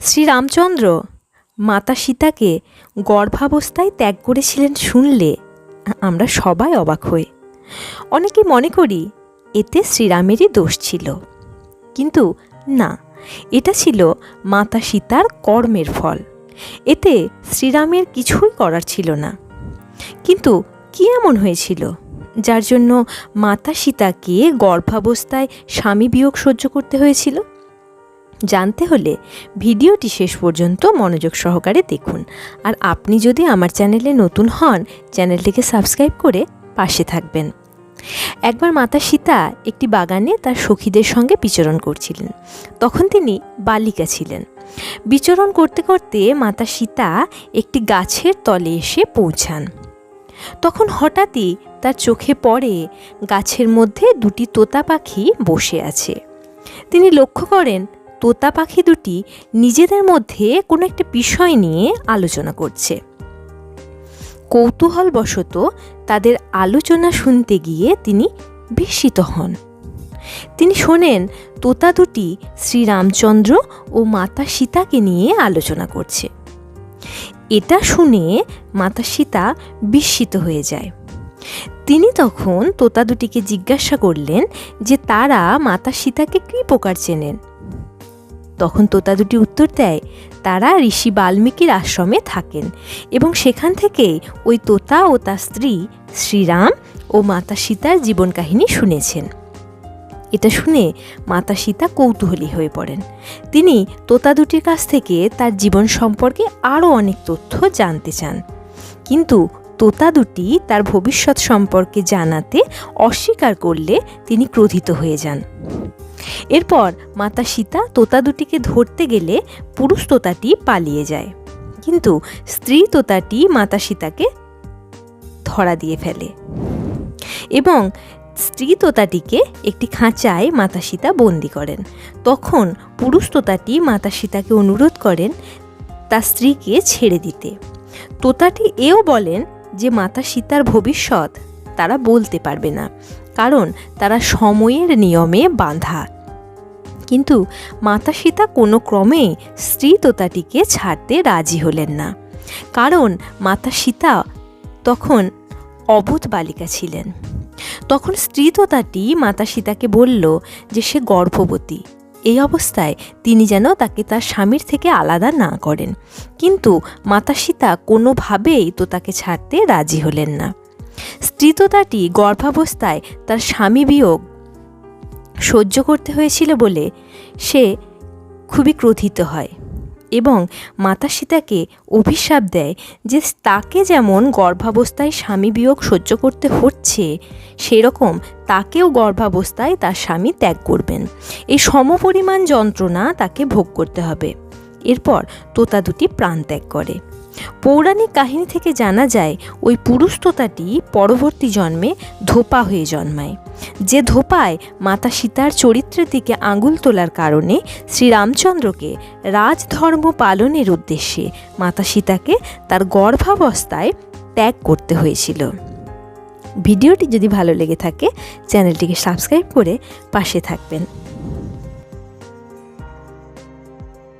শ্রীরামচন্দ্র মাতা সীতাকে গর্ভাবস্থায় ত্যাগ করেছিলেন শুনলে আমরা সবাই অবাক হই। অনেকে মনে করি এতে শ্রীরামেরই দোষ ছিল। কিন্তু না, এটা ছিল মাতা সীতার কর্মের ফল। এতে শ্রীরামের কিছুই করার ছিল না। কিন্তু কি এমন হয়েছিল যার জন্য মাতা সীতাকে গর্ভাবস্থায় স্বামী বিয়োগ সহ্য করতে হয়েছিল? জানতে হলে ভিডিওটি শেষ পর্যন্ত মনোযোগ সহকারে দেখুন। আর আপনি যদি আমার চ্যানেলে নতুন হন, চ্যানেলটিকে সাবস্ক্রাইব করে পাশে থাকবেন। একবার মাতা সীতা একটি বাগানে তার সখীদের সঙ্গে বিচরণ করছিলেন। তখন তিনি বালিকা ছিলেন। বিচরণ করতে করতে মাতা সীতা একটি গাছের তলে এসে পৌঁছান। তখন হঠাৎই তার চোখে পড়ে গাছের মধ্যে দুটি তোতা পাখি বসে আছে। তিনি লক্ষ্য করেন তোতা পাখি দুটি নিজেদের মধ্যে কোনো একটা বিষয় নিয়ে আলোচনা করছে। কৌতূহলবশত তাদের আলোচনা শুনতে গিয়ে তিনি বিস্মিত হন। তিনি শোনেন, তোতা দুটি শ্রীরামচন্দ্র ও মাতা সীতাকে নিয়ে আলোচনা করছে। এটা শুনে মাতা সীতা বিস্মিত হয়ে যায়। তিনি তখন তোতা দুটিকে জিজ্ঞাসা করলেন যে তারা মাতা সীতাকে কী প্রকার চেনেন? তখন তোতা দুটি উত্তর দেয়, তারা ঋষি বাল্মীকির আশ্রমে থাকেন এবং সেখান থেকে ওই তোতা ও তার স্ত্রী শ্রীরাম ও মাতা সীতার জীবন কাহিনী শুনেছেন। এটা শুনে মাতা সীতা কৌতূহলী হয়ে পড়েন। তিনি তোতা দুটির কাছ থেকে তার জীবন সম্পর্কে আরও অনেক তথ্য জানতে চান। কিন্তু তোতা দুটি তার ভবিষ্যৎ সম্পর্কে জানাতে অস্বীকার করলে তিনি ক্রোধিত হয়ে যান। এরপর মাতা সীতা তোতা দুটিকে ধরতে গেলে পুরুষ তোতাটি পালিয়ে যায়। কিন্তু স্ত্রী তোতাটি মাতা সীতাকে ধরা দিয়ে ফেলে এবং স্ত্রী তোতাটিকে একটি খাঁচায় মাতা সীতা বন্দি করেন। তখন পুরুষ তোতাটি মাতা সীতাকে অনুরোধ করেন তার স্ত্রীকে ছেড়ে দিতে। তোতাটি এও বলেন যে মাতা সীতার ভবিষ্যৎ তারা বলতে পারবে না, কারণ তারা সময়ের নিয়মে বাঁধা। কিন্তু মাতা সীতা কোনো ক্রমে স্ত্রী তোতাটিকে ছাড়তে রাজি হলেন না। কারণ মাতা সীতা তখন অবোধ বালিকা ছিলেন। তখন স্ত্রী তোতাটি মাতা সীতাকে বলল যে সে গর্ভবতী। এই অবস্থায় তিনি যেন তাকে তার স্বামীর থেকে আলাদা না করেন। কিন্তু মাতা সীতা কোনোভাবেই তো তাকে ছাড়তে রাজি হলেন না। স্ত্রীততাটি গর্ভাবস্থায় তার স্বামী বিয়োগ সহ্য করতে হয়েছিল বলে সে খুবই ক্রোধিত হয় এবং মাতা সীতাকে অভিশাপ দেয় যে তাকে যেমন গর্ভাবস্থায় স্বামী বিয়োগ সহ্য করতে হচ্ছে, সেরকম তাকেও গর্ভাবস্থায় তার স্বামী ত্যাগ করবেন। এই সমপরিমাণ যন্ত্রণা তাকে ভোগ করতে হবে। এরপর তোতা দুটি প্রাণ ত্যাগ করে। পৌরাণিক কাহিনী থেকে জানা যায়, ওই পুরুষ তোতাটি পরবর্তী জন্মে ধোপা হয়ে জন্মায়। যে ধোপায় মাতা সীতার চরিত্রের দিকে আঙুল তোলার কারণে শ্রীরামচন্দ্রকে রাজধর্ম পালনের উদ্দেশ্যে মাতা সীতাকে তার গর্ভাবস্থায় ত্যাগ করতে হয়েছিল। ভিডিওটি যদি ভালো লেগে থাকে, চ্যানেলটিকে সাবস্ক্রাইব করে পাশে থাকবেন।